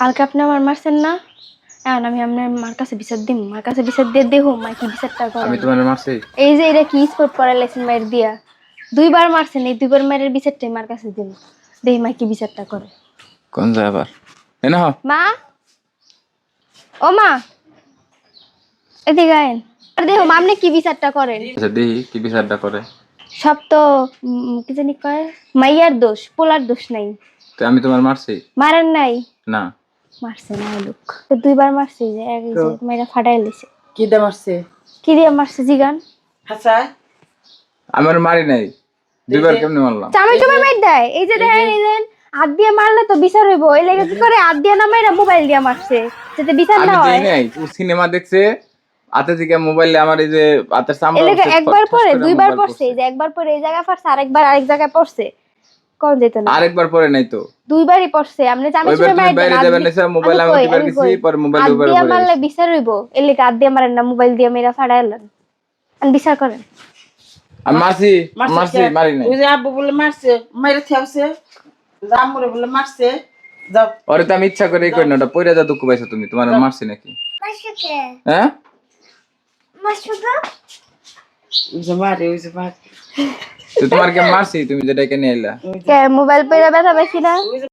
কালকে আপনি আমার মারছেন না? এখন আমি আপনার মার কাছে বিচার দিম মার কাছে বিচার দিয়ে দেখো মা কি বিচারটা করে। আমি তোমার মারছি? এই যে এটা কি স্পোর্ট পড়াইলেছেন মায়ের দিয়া? দুইবার মারছেন এই দুইবার মায়ের বিচারটাই মার কাছে দিন। দেখি মা কি বিচারটা করে। কোন যায় আবার? এ না মা? ও মা? এদিকে আইন আর দেখো মা আপনি কি বিচারটা করেন? আচ্ছা দেখি কি বিচারটা করে। সব তো কি জানি কয়? মাইয়ার দোষ পোলার দোষ নাই। তো আমি তোমার মারছি? মারার নাই? না। মারছে না লোক। তো দুইবার মারছে এই যে এক যে মেয়েরা ফাটাই লেছে। কি দাম আসছে কি দিয়ে মারছে জিগান? হাসা। আমার মারি নাই। দুইবার কেমনে মারলাম? মাইর দেয়। এই যে দেখেন এই যে হাত দিয়ে মারলে তো বিচার হইব। এই লেগে কি করে হাত দিয়ে না মাইরা মোবাইল দিয়ে মারছে? যাতে বিচার আমি না দেই হয়। নাই। ও সিনেমা দেখছে। হাতে থেকে মোবাইলে আমার এই যে লেগে উঠছে, একবার পরে দুইবার পড়ছে। এই যে একবার পরে এই জায়গায় পড়ছে আরেকবার আরেক জায়গায় পড়ছে। কোন যেত না। আরেকবার পরে নাই তো। দুইবারই পড়ছে বাইরে যাবেন না মোবাইল আমি আমি গেছি কই। পরে মোবাইল বিচার হইব এই লেগে দিয়ে মারেন না মোবাইল দিয়ে ফাড়াইলেন আমি বিচার করেন। আমি মারছি মারছি মারি নাই। ওই যে আব্বু বলে মারছে মাইরে থাকছে আম্মুরে বলে মারছে যাও। ওরে তো আমি ইচ্ছা করে না ওটা পয়রা যা দুঃখ পাইছো তুমি তোমার মারছি নাকি? হ্যাঁ? ওই যে মারে ওই যে মারে। তোমার কে মারছি তুমি যেটা নিয়ে এলা কে মোবাইল পেয়ে ব্যথা পাইছি না?